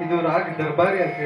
ಇದು ರಾಗ ದರ್ಬಾರಿ ಅಂತ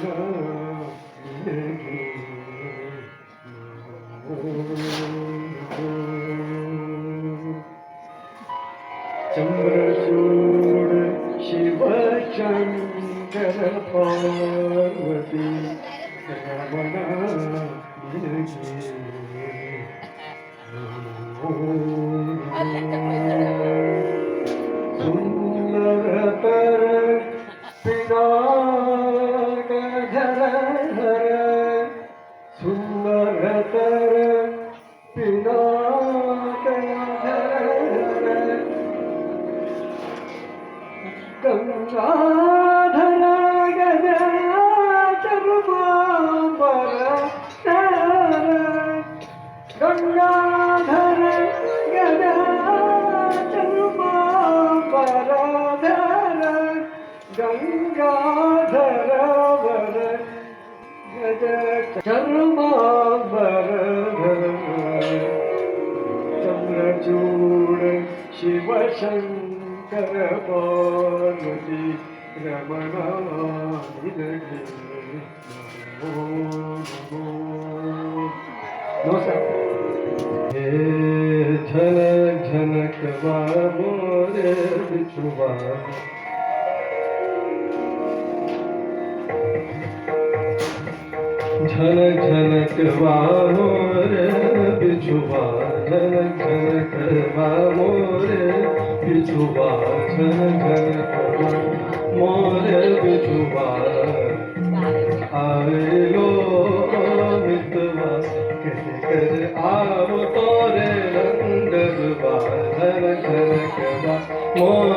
Caramba. चन्द्रचूड शिवशङ्कर पार्वती रमणादिनगे नमो नमो नमस्कार हे झनक झनक बाबो रे बिछुवा झलक झलक मोर बिछुआ झलक झलक मोर बिछुआ झलक झलक मोर बिछुआ आवे लो मितवा कैसे कर आव तोरे रंग झलक झलक मोर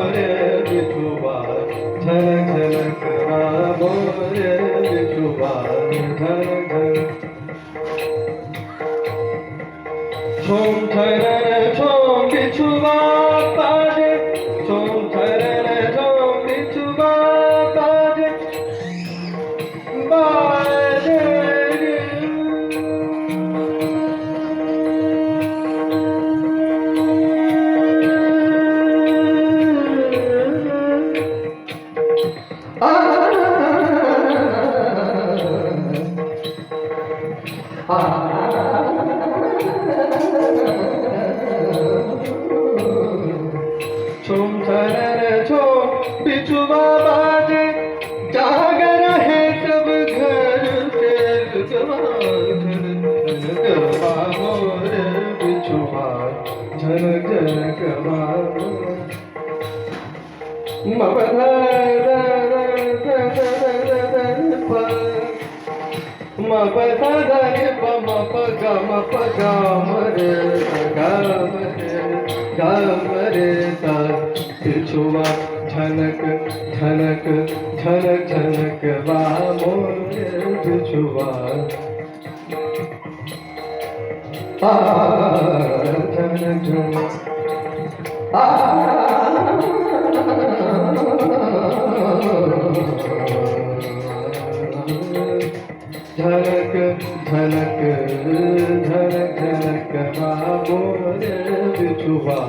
ಛುವಾ ಝನಕ ಝನಕ ಝನಕ ಝನಕ ಬಾಮೋ ಛುವಾ ಆ झलक झलक झलक बाबोर बिछुआ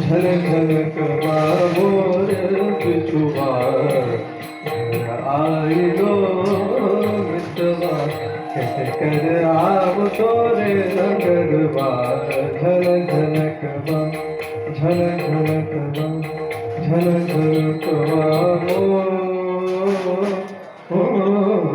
झलक झलक बाबोर बिछुआ आई दो मितवा कैसे कर आव तोरे लगरवा झलक झलक झन झलक झलक बा झलक झलक बा ओ ओ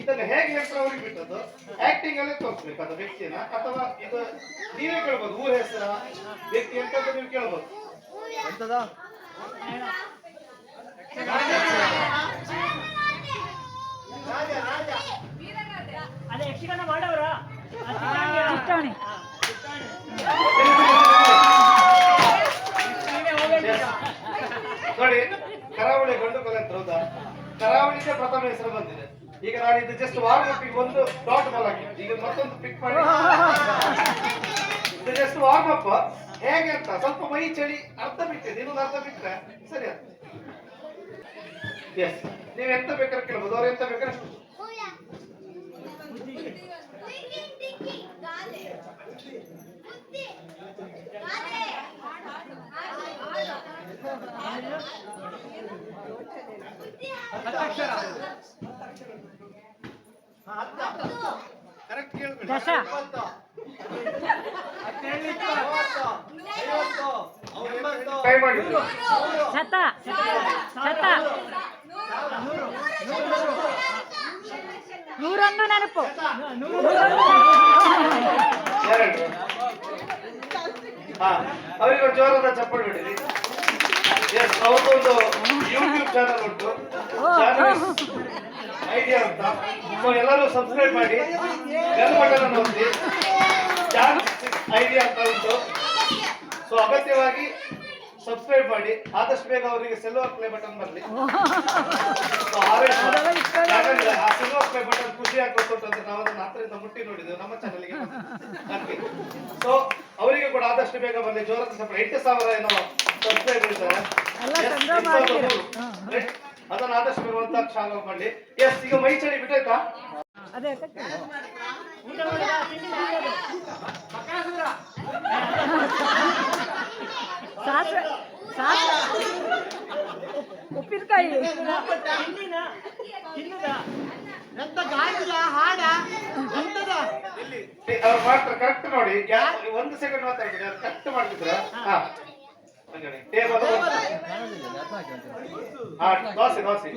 ಇದನ್ನ ಹೇಗೆ ಹೇಳ್ತಾರೆ ಅವ್ರಿಗೆ ಬಿಟ್ಟದ್ದು? ಆಕ್ಟಿಂಗ್ ಅಲ್ಲೇ ತೋರಿಸ್ಬೇಕು ಅದು ವ್ಯಕ್ತಿನ. ಅಥವಾ ಇದು ನೀವೇ ಕೇಳ್ಬೋದು ಊರ ಹೆಸರ ವ್ಯಕ್ತಿ ಅಂತ ನೀವು ಕೇಳ್ಬೋದು. ಅದೇ ಯಕ್ಷಗಾನ ಮಾಡವ್ರ ಚಿಟ್ಟಾಣಿ ನೋಡಿ ಕರಾವಳಿ ಗಂಡು ಕಲೆ ಹೌದಾ ಕರಾವಳಿಗೆ ಪ್ರಥಮ ಹೆಸರು ಬಂದಿದೆ. ಈಗ ನಾನು ಇದು ಜಸ್ಟ್ ವಾರ್ಮ್ ಒಂದು ಡಾಟ್ ಬಾಲ್ ಹಾಕಿ ಈಗ ಮತ್ತೊಂದು ಪಿಕ್ ಮಾಡಿ. ಇದು ಜಸ್ಟ್ ವಾರ್ಮ್ ಅಪ್ ಹೇಗೆ ಅಂತ? ಸ್ವಲ್ಪ ಮೈ ಚಳಿ ಅರ್ಧ ಬಿಟ್ಟೆ ಇನ್ನೊಂದು ಅರ್ಧ ಬಿಟ್ಟರೆ ಸರಿ ಎಸ್ ನೀವು ಎಂತ ಬೇಕಾದ್ರೆ ಕೇಳ್ಬೋದು. ಅವ್ರು ಎಂತ ಬೇಕಾದ್ರೆ ಕರೆಕ್ಟ್ ಶತ. ಶತ. ನೂರೊಂದು ನೆನಪು. ಅವರಿಗೆ ಜೋರದ ಚಪ್ಪಲ್ ಬಿಡಿರಿ ಎಸ್ ಅವ್ರದ್ದೊಂದು ಯೂಟ್ಯೂಬ್ ಚಾನಲ್ ಉಂಟು. ಚಾನಲ್ ಐಡಿಯಾ ಅಂತ ಸೊ ಎಲ್ಲರೂ ಸಬ್ಸ್ಕ್ರೈಬ್ ಮಾಡಿ. ಬೆಲ್ ಒತ್ತಿ. ಐಡಿಯಾ ಅಂತ ಉಂಟು. ಸೊ ಅಗತ್ಯವಾಗಿ ಸಬ್ಸ್ಕ್ರೈಬ್ ಮಾಡಿ. ಆದಷ್ಟು ಬೇಗ ಅವರಿಗೆ ಸಿಲ್ವರ್ ಪ್ಲೇ ಬಟನ್ ಬರಲಿ. ಆ ಸಿಲ್ವರ್ ಪ್ಲೇ ಬಟನ್ ಖುಷಿ ಅಂತ ನಾವು ಅದನ್ನ ಹತ್ತರಿಂದ ಮುಟ್ಟಿ ನೋಡಿದ್ದೇವೆ. ನಮ್ಮ ಚಾನಲ್ಗೆ ಸೊ ಅವರಿಗೆ ಕೂಡ ಆದಷ್ಟು ಬೇಗ ಬರಲಿ. ಜೋರದ ಸ್ವಲ್ಪ ಎಂಟು ಸಾವಿರ ಏನೋ ಸಬ್ಸ್ಕ್ರೈಬ್ ಇದ್ದಾರೆ. ಅದನ್ನ ಆದಷ್ಟು ಬರುವಂತ ಒಂದು ಮಾಡಿ ಎಸ್ ಈಗ ಮೈ ಚಳಿ ಬಿಟ್ಟಾಯ್ತಾ? ಉಪ್ಪಿನಕಾಯಿ ತಿಂಡಿನ ತಿನ್ನುದ ಇಲ್ಲಿ ಅವ್ರು ಮಾಡ್ತಾರೆ ಕರೆಕ್ಟ್ ನೋಡಿ. ಒಂದು ಸೆಕೆಂಡ್ ಮಾತಾಡ್ತೀನಿ ಅದು ಕರೆಕ್ಟ್ ಮಾಡ್ತಿದ್ರ ದೋಸೆ ದೋಸೆ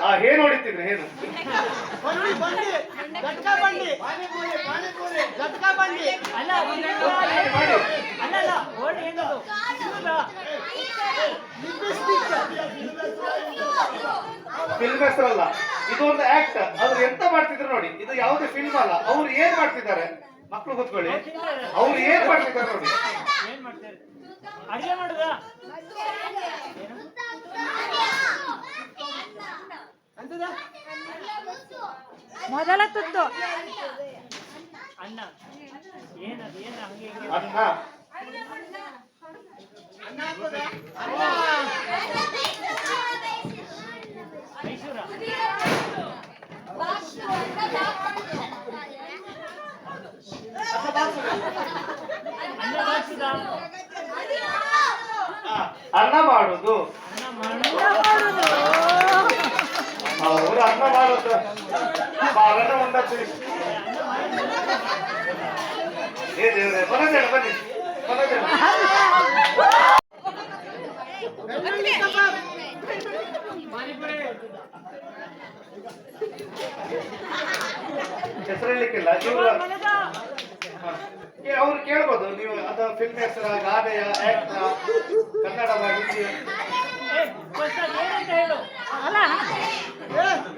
ಹಾ ಏನು ಹೊಡಿತಿದ್ರು ಏನು ಅಲ್ಲ ಬಂಡಿ ಮಾಡಿ ಅಲ್ಲ ಅಲ್ಲ ಓಡಿ ಹೆಂಗದು ತಿನ್ನುದ? ಫಿಲ್ಮ್ ಹೆಸರಲ್ಲ. ಇದು ಒಂದು ಆಕ್ಟ್ ಅವ್ರು ಎಂತ ಮಾಡ್ತಿದ್ರು ನೋಡಿ ಇದು ಯಾವುದೇ ಫಿಲ್ಮ್ ಅಲ್ಲ. ಅವ್ರು ಏನ್ ಮಾಡ್ತಿದ್ದಾರೆ? ಮಕ್ಕಳು ಕೂತ್ಕೊಳ್ಳಿ. ಅವ್ರು ಏನ್ ಮಾಡ್ತಿದ್ದಾರೆ ನೋಡಿ? ಏನ್ ಮಾಡ್ತಾರೆ ಅಡಿಗೆ ಮಾಡುದ? ಮೊದಲ ತುತ್ತು. ಅಣ್ಣ. ಏನದು? ಏನ ಹಂಗೆ ಹಿಂಗೆ ಅನ್ನ ಮಾಡುದು. ಅನ್ನ ಮಾಡುದು. ಬಾಗನ ಒಂದತ್ತು ಏ ದೇವ್ರೆ ಬನ್ನಿ ಬರೋದೇಳ ಹೆಸರಲಿಕ್ಕಿಲ್ಲ ಇವರು ಮನದ ಅವ್ರು ಕೇಳ್ಬೋದು ನೀವು ಅದ ಫಿಲ್ಮ್ ಹೆಸರ ಗಾದೆಯ ಆಕ್ಟ್ ಕನ್ನಡದ ಹಿಂದಿ ಫಸ್ಟ್ ಅದು ಏನಂತ ಹೇಳು ಅಲ್ಲ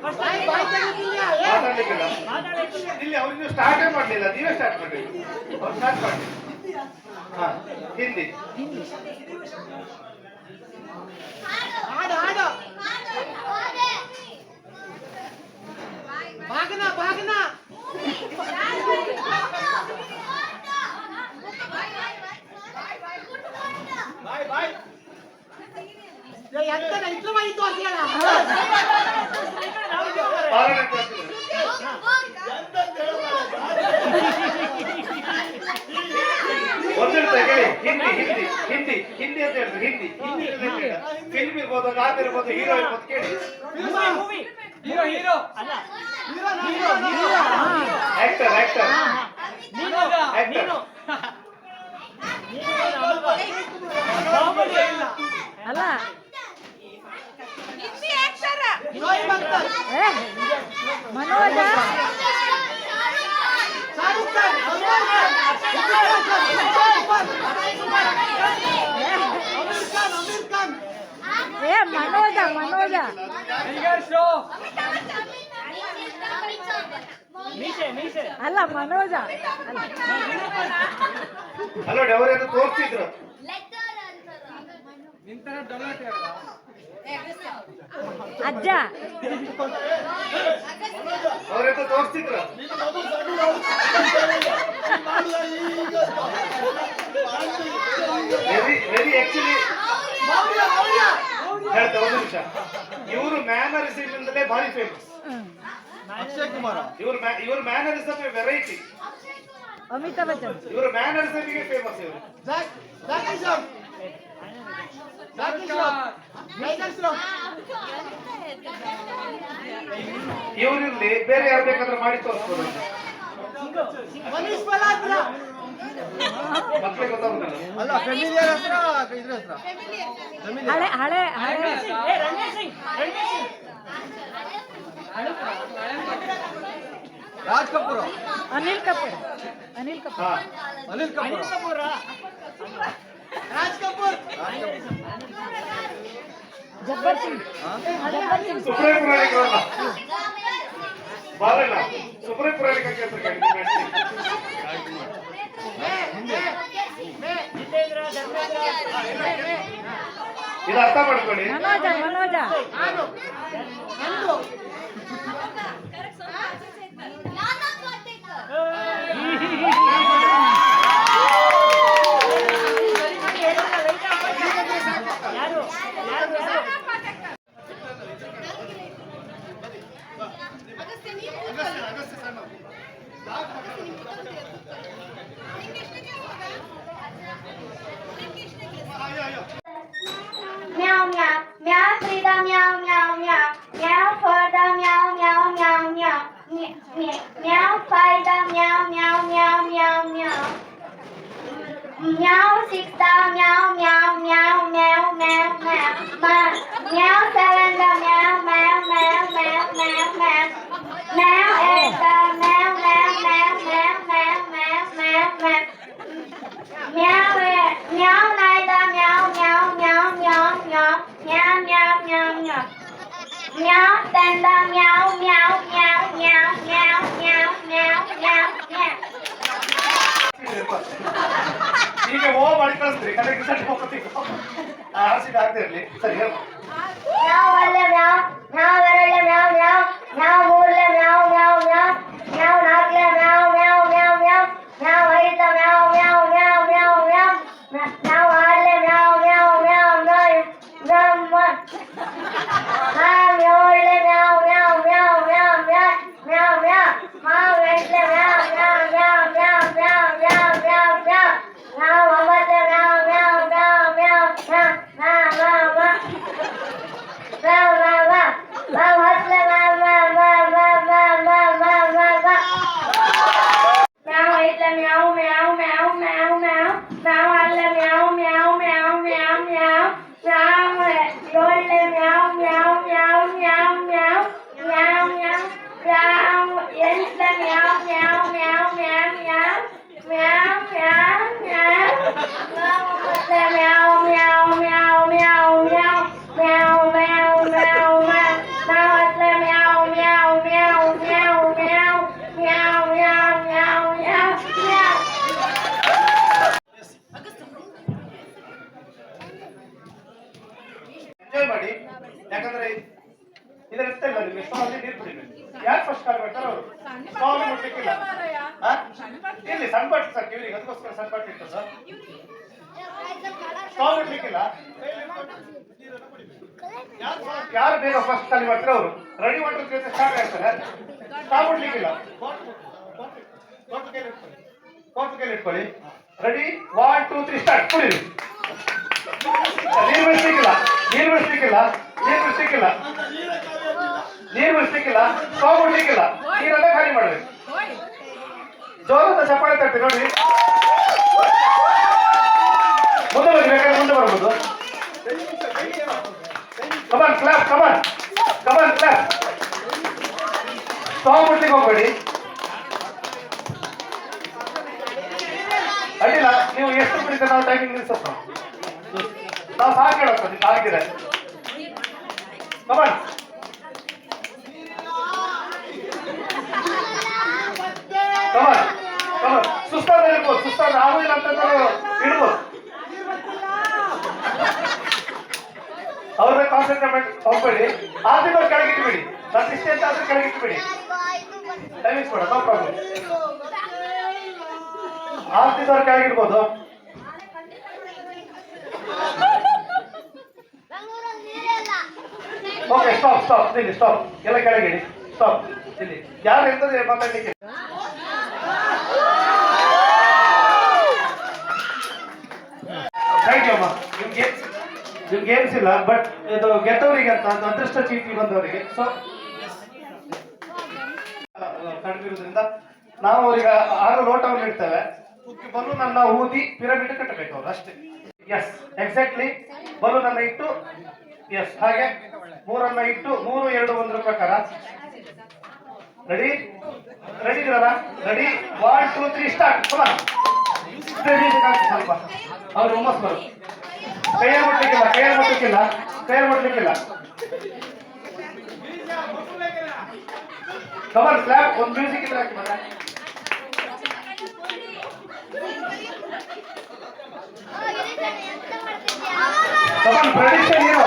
ಫಸ್ಟ್ ಮಾತಾಡ್ಲಿಕ್ಕಿಲ್ಲ ಮಾತಾಡಬೇಕು ಇಲ್ಲಿ ಅವ್ರಿಗೆ ಸ್ಟಾರ್ಟೇ ಮಾಡ್ಲಿಲ್ಲ ನೀವೇ ಸ್ಟಾರ್ಟ್ ಮಾಡಿ ಅವ್ರು ಸ್ಟಾರ್ಟ್ ಮಾಡಿ ಹಾ ಹಿಂದಿ ఆడు ఆడు బాగనా బాగనా ఎంత ఇట్లా అయితే ಹಿಂದಿ ಹಿಂದಿ ಹಿಂದಿ ಹಿಂದಿ ಅಂತ ಹೇಳ್ತಾರೆ. ಹಿಂದಿ ಹಿಂದಿ ಫಿಲ್ಮ್ ಇರ್ಬೋದು ಗಾದೆ ಇರ್ಬೋದು ಹೀರೋ ಇರ್ಬೋದು ಕೇಳಿ. Hero hero. ಅಲ್ಲ. ಆಕ್ಟರ್ ಆಕ್ಟರ್ ನೀನು ಅಲ್ಲ. ಮನೋಜ. એ મનોજા મનોજા ಅಲ್ಲ ಮನೋಜ ಅಲ್ಲ ಡವರ್ ತೋರಿಸಿದ್ರು ನಿಂತರ ಡೊಲಾಟೆ ಅಜ್ಜ ಇವರು ಮ್ಯಾನರಿಸಮ್ ಇಂದಲೇ ಭಾರಿ ಫೇಮಸ್ ಅಕ್ಷಯ್ ಕುಮಾರ್ ಇವರು ಇವರು ಮ್ಯಾನರಿಸಮ್ ವೆರೈಟಿ ಅಮಿತಾಬ್ ಬಚ್ಚನ್ ಇವರು ಮ್ಯಾನರಿಸಮ್ ಫೇಮಸ್ ಇವರು ಇವರಿಲ್ಲಿ ಬೇರೆ ಯಾರು ಬೇಕಾದ್ರೆ ಮಾಡಿ ತೋರಿಸ್ಬೋದು. ಅಲ್ಲ ಫೆಮಿಲಿಯರ್ ರಾಜ್ ಕಪೂರ್. ಅನಿಲ್ ಕಪೂರ್. ಅನಿಲ್ ಕಪೂರ್? ಅನಿಲ್ ಕಪೂರ್. ರಾಜ್ ಕಪೂರ್ ಜಬ್ಬರ್ ಸಿಂಗ್. ಸುಪ್ರೀಂ ರಾಯಕರಲ್ಲ ಬಾರಲ್ಲ ಸುಪ್ರೀಂ ರಾಯಕ ಕೇಂದ್ರ ಇದು ಅರ್ಥ ಮಾಡ್ಕೊಳ್ಳಿ. ಮನೋಜ ಮನೋಜ. ನಾನು. ನಂದು. ಕರೆಕ್ಟ್ ええ、二人。ಖಾಲಿ ಮಾಡ್ತಾರೆ ಅವರು ರೆಡಿ ವಾಟರ್ ಕೇಳಿದ್ರೆ ಸ್ಟಾರ್ಟ್ ಆಗ್ತಾರೆ. ಸ್ಟಾಲ್ ಮಾಡ್ಲಿಕ್ಕಿಲ್ಲ ಕೋರ್ಟ್ ಕೈಲಿ ಇಟ್ಕೊಳ್ಳಿ ready one two three start ಕುಡಿರಿ. ನೀರು ಬಿಡಿಸ್ಲಿಕ್ಕಿಲ್ಲ. ನೀರು ಬಿಡಿಸ್ಲಿಕ್ಕಿಲ್ಲ. ನೀರು ಬಿಡಿಸ್ಲಿಕ್ಕಿಲ್ಲ. ನೀರು ಬಿಡಿಸ್ಲಿಕ್ಕಿಲ್ಲ. ಸ್ಟಾಪ್ ಮಾಡ್ಲಿಕ್ಕಿಲ್ಲ ನೀರೆಲ್ಲ ಖಾಲಿ ಮಾಡ್ಬೇಕು ಜೋರದ ಚಪ್ಪಾಳೆ ತಟ್ಟಿ ನೋಡಿ. ಮುಂದೆ ಬನ್ನಿ ಬೇಕಾದ್ರೆ ಮುಂದೆ ಬರ್ಬೋದು. Come on class come on come on class ಹೋಗಬೇಡಿ ಹೋಗ್ಬೇಡಿ ಅಡ್ಡಿಲ್ಲ ನೀವು ಎಷ್ಟು ಕುಡಿತ ನಾವು ಟೈಮಿಂಗ್ ನಿಲ್ಸಪ್ಪ ನಾವು ಸಾಕು ಹೇಳಪ್ಪ ನಿಮ್ಗೆ ಆಗಿದೆ ಕಮಾನ್ ಕಮನ್ ಕಮಾನ್ ಸುಸ್ತಾದ ಇರ್ಬೋದು, ಸುಸ್ತಾದ. ಆಗೋದಿಲ್ಲ ಅಂತಂದ್ರೆ ಇಡ್ಬೋದು ಅವ್ರನ್ನ ಕಾನ್ಸಂಟ್ರೇಟ್ ಹೋಗ್ಬೇಡಿ. ಆದ್ರೂ ಕೆಳಗಿಟ್ಬಿಡಿ. ನನ್ನ ಇಷ್ಟ ಅಂತ ಆದ್ರೂ ಕೆಳಗೆ ಇಟ್ಬಿಡಿ ಟೈಮಿಂಗ್ಸ್ ಬೇಡ ನೋ ಪ್ರಾಬ್ಲಮ್ ಆರ್ತಿದವ್ರು ಕೆಳಗಿಡ್ಬೋದು. ಓಕೆ ಸ್ಟಾಪ್ ಸ್ಟಾಪ್ ಇಲ್ಲಿ ಸ್ಟಾಪ್ ಎಲ್ಲ ಕೆಳಗಿಡಿ. ಸ್ಟಾಪ್ ಇಲ್ಲಿ ಯಾರು ಇರ್ತದೆ ಮಾತಾಡ್ಲಿಕ್ಕೆ ಥ್ಯಾಂಕ್ ಯು ಅಮ್ಮ ನಿಮ್ಗೆ ನಿಮ್ಗೆ ಗೇಮ್ಸ್ ಬಟ್ ಇದು ಗೆದ್ದವರಿಗೆ ಅಂತ ಅದೃಷ್ಟ ಚೀಟಿ ಬಂದವರಿಗೆ ಸೊ ಕಡಿಮಿರೋದ್ರಿಂದ ನಾವು ಅವರಿಗೆ ಆರು ಲೋಟವನ್ನು ಇಡ್ತೇವೆ ಬಲೂನ್ ಅನ್ನ ಊದಿ ಪಿರಮಿಡ್ ಕಟ್ಟಬೇಕು ಅವ್ರು ಅಷ್ಟೇ ಎಸ್ ಎಕ್ಸಾಕ್ಟ್ಲಿ ಬಲೂನ್ ಅನ್ನ ಇಟ್ಟು ಎಸ್ ಹಾಗೆ ಮೂರನ್ನ ಇಟ್ಟು ಮೂರು ಎರಡು ಒಂದರ ಪ್ರಕಾರ ರೆಡಿ ರೆಡಿ ಇದ್ರಲ್ಲ ready one two three start ಸ್ವಲ್ಪ ಅವ್ರು ಹುಮ್ಮಸ್ ಬರು ಕೈಯಲ್ಲಿ ಮುಟ್ಲಿಕ್ಕಿಲ್ಲ ಕೈಯಲ್ಲಿ ಮುಟ್ಲಿಕ್ಕಿಲ್ಲ ಕೈಯಲ್ಲಿ ಮುಟ್ಲಿಕ್ಕಿಲ್ಲ. ಕಮನ್ ಸ್ಲ್ಯಾಪ್ ಒಂದು ಮ್ಯೂಸಿಕ್ ಇದ್ರೆ ಹಾಕಿ ಮಗ ಕಮನ್ ಪ್ರೊಡಿಕ್ಷನ್ ಹೀರೋ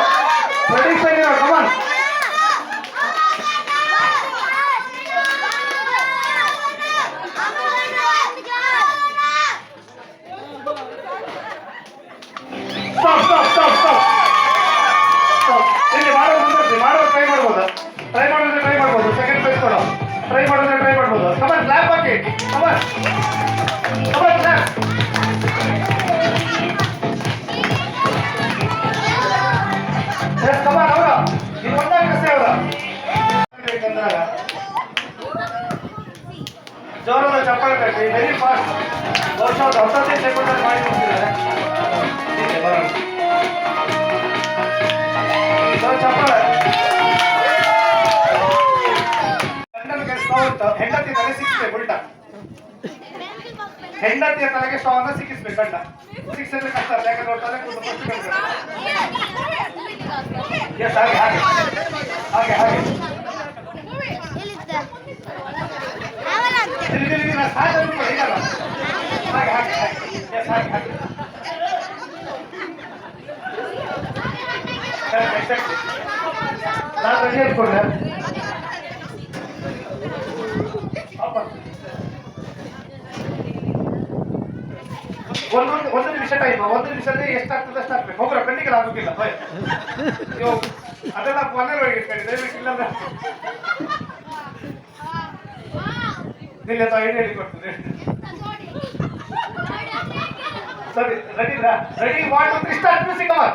ಜೋರದ ಚಪ್ಪಾಳೆ ಕಟ್ಟಿ ವೆರಿ ಫಾಸ್ಟ್ ಬಹುಶಃ ಒಂದು ಹತ್ತೈದು ಸೆಕೆಂಡ್ ಮಾಡಿ ಮುಗಿಸಿದ್ದಾರೆ ಹೀಗೆ ಬರೋಣ ಜೋರ ಚಪ್ಪಾಳೆ ಗಂಡನಿಗೆ ಸ್ಟವ್ ಇತ್ತು ಹೆಂಡತಿ ತಲೆ ಸಿಕ್ಕಿಸ್ಬೇಕು ಉಲ್ಟಾ ಹೆಂಡತಿಯ ತಲೆಗೆ ಸ್ಟವ್ ಅನ್ನ ಸಿಕ್ಕಿಸ್ಬೇಕು ಗಂಡ ಸಿಕ್ಸಿದ್ರೆ ಕಷ್ಟ ಅಲ್ಲ ಯಾಕಂದ್ರೆ ಅವ್ರ ತಲೆ ಕೂದಲು first ಕಟ್ಬೇಕು. Yes, ಹಾಗೆ ಹಾಗೆ ಹಾಗೆ ಹಾಗೆ ಇಲ್ಲಿ ಇಲ್ಲಿ ಇಲ್ಲಿ, ನಾನು ಸಾಯ್ತಾ ಇದ್ದೀನಿ, ಹೀಗಲ್ಲ. ಹಾಗೆ ಹಾಗೆ ಹಾಗೆ Yes, ಹಾಗೆ ಹಾಗೆ Correct, exactly. ನಾನು ರೆಡಿ ಇಟ್ಕೊಂಡೆ ಅಪ್ಪ. ಒಂದೊಂದು ಒಂದು ನಿಮಿಷ ಟೈಮ್ ಒಂದು ನಿಮಿಷದಲ್ಲಿ ಎಷ್ಟಾಗ್ತದೆ ಅಷ್ಟು ಹಾಕ್ಬೇಕು ಹೋಗ್ರ ಕಣ್ಣಿಗೆ ಆಗೋದಿಲ್ಲ ಭಯ ಅಯ್ಯೋ ಅದೆಲ್ಲ ಮನೇಲಿ ಹೋಗಿ ಇಟ್ಕೊಳ್ಳಿ ದಯವಿಟ್ಟು ಇಲ್ಲ ಅಂದ್ರೆ ನಿಲ್ಲ ಏನು ಹೇಳಿ. ಕೊಡ್ತದೆ ಸರಿ ready ready what to start music one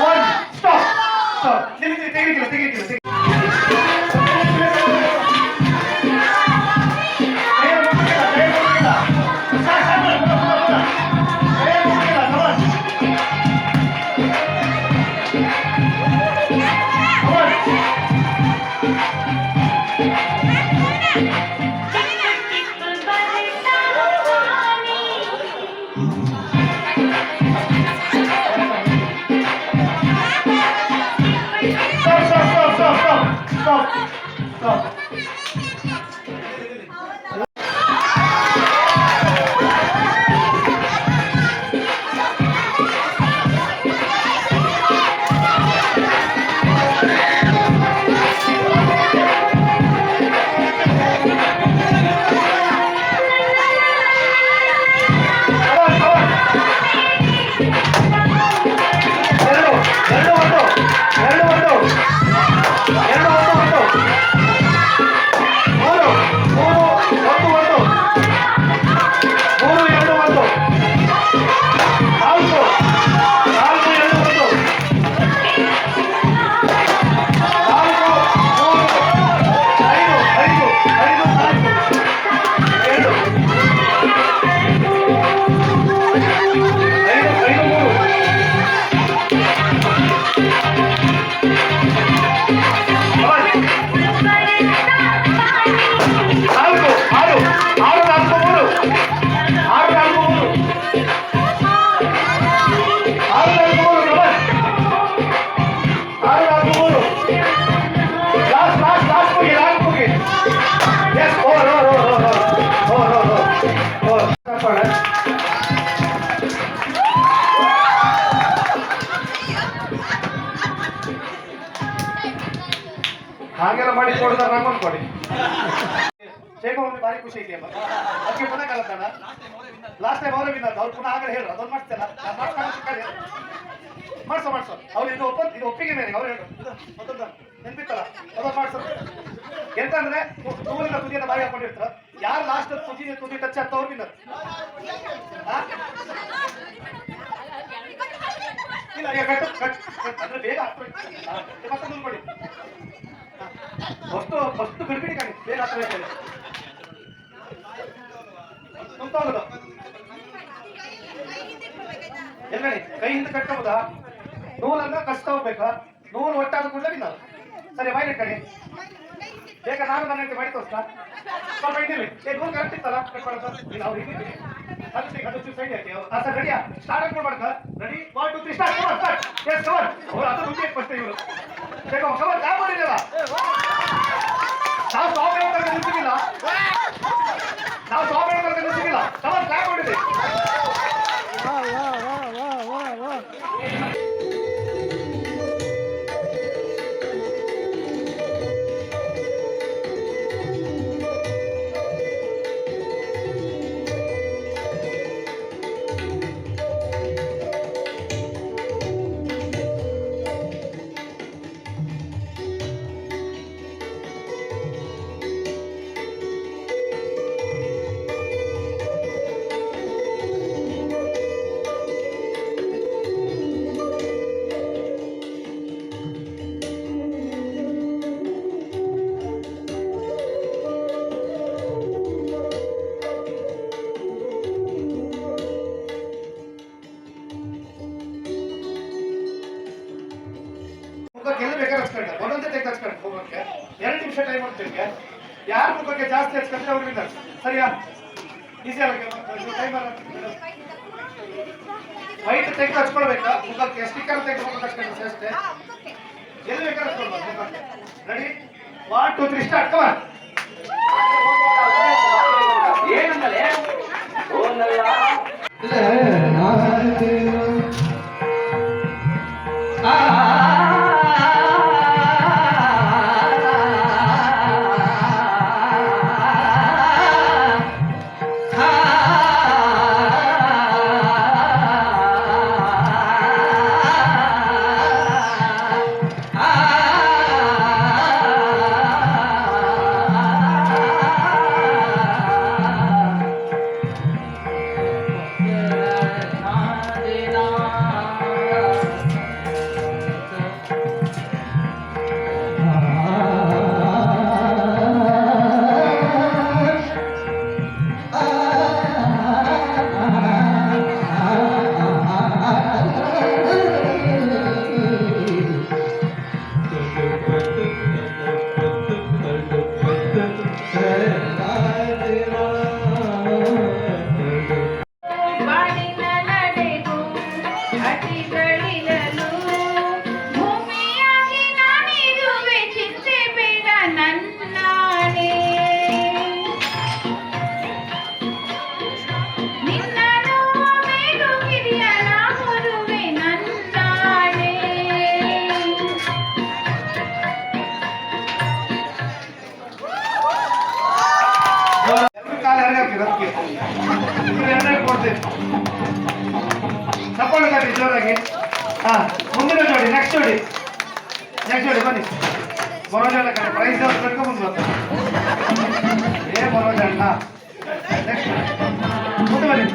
one stop stop நில்லுங்க தெகிரிக்கல தெகிரிக்கல ಭಾರಿ ಖುಷಿ ಐತಿ ಅಮ್ಮ ಅದಕ್ಕೆ ಪುನಃ ಕಲತಾನ ಲಾಸ್ಟ್ ಟೈಮ್ ಅವರೇ ವಿನ್ನರ್ ಅವ್ರು ಪುನಃ ಆಗಲೇ ಹೇಳು ಅದೊಂದು ಮಾಡ್ತೇನೆ ಮಾಡ್ಸೋ ಮಾಡ್ಸೋ. ಅವ್ರು ಇದು ಒಪ್ಪ, ಇದು ಒಪ್ಪಿಗೆ ಮೇಲೆ, ಅವ್ರು ಹೇಳು ಅದೊಂದು ನೆನ್ಪಿತ್ತಲ್ಲ? ಅದೊಂದು ಮಾಡ್ಸೋ. ಎಂತಂದ್ರೆ ತೂರಿನ ತುದಿಯನ್ನು ಬಾಯಿ ಹಾಕೊಂಡಿರ್ತಾರ. ಯಾರು ಲಾಸ್ಟ್ ತುದಿ ತುದಿ ಟಚ್ ಆಗ್ತಾ ಅವ್ರು ವಿನ್ನರ್ ಇಲ್ಲ ಕಟ್ ಕಟ್ ಅಂದ್ರೆ ಬೇಗ ಹಾಕ್ಬೇಕು ಮತ್ತೆ ನೋಡಿ ಬಿಡ್ಬಿಡಿ ಕಣಿ. ಬೇಗ ಹತ್ತಬೇಕು ಹೋಗುದು ಎಲ್ಲಣಿ ಕೈ ಹಿಂದೆ ಕಟ್ಕೋಬೋದಾ? ನೂಲನ್ನ ಕಷ್ಟ ಹೋಗ್ಬೇಕಾ? ನೂಲು ಒಟ್ಟಾದ ಕೂಡಲೇ ನಾವು ಸರಿ ಬಾಯಿ ಕಡೆ ಬೇಗ ನಾನು ನನ್ನ ಹೆಂಡತಿ ಮಾಡಿ ತೋರಿಸ್ತಾ ಸ್ವಲ್ಪ ಇದ್ದೀವಿ. ಏ, ನೂಲು ಕರೆಕ್ಟ್ ಇತ್ತಲ್ಲ? ಕಟ್ ಮಾಡೋದು? ನೀನು ಅವ್ರು ಹಿಂದಿದ್ವಿ ಅದು ಅದು ಸೈಡ್ ಹಾಕಿ ಆ, ಸರ್ ರೆಡಿಯಾ ಸ್ಟಾರ್ಟ್ ಮಾಡ್ಬೇಕ ready one two three start cover ಅವ್ರು ಅದು ಮುಂಚೆ ಫಸ್ಟ್ ಇವರು. ಬೇಗ ಕವರ್ ಯಾವ ಮಾಡಿರಲ್ಲ ನಾವು ನಾವು ಸ್ವಾಮಿ ಹೇಳ್ತಾರೆ ನಿಲ್ಸಿಲ್ಲ ಕವರ್ ಕ್ಲಾಪ್ ಮಾಡಿದೆ ready one two three start come on ಆ ನೆಕ್ಸ್ಟ್ ಜೋಡಿ ಬನ್ನಿ ಮನೋಜ್ ಅಣ್ಣ ಕಡೆ ಪ್ರೈಸ್ ಕಟ್ಕೊಂಡು ಮುಂದೆ ಬರ್ತಾರೆ ಏ ಮನೋಜ್ ಅಣ್ಣ ನೆಕ್ಸ್ಟ್ ಮುಂದೆ ಬನ್ನಿ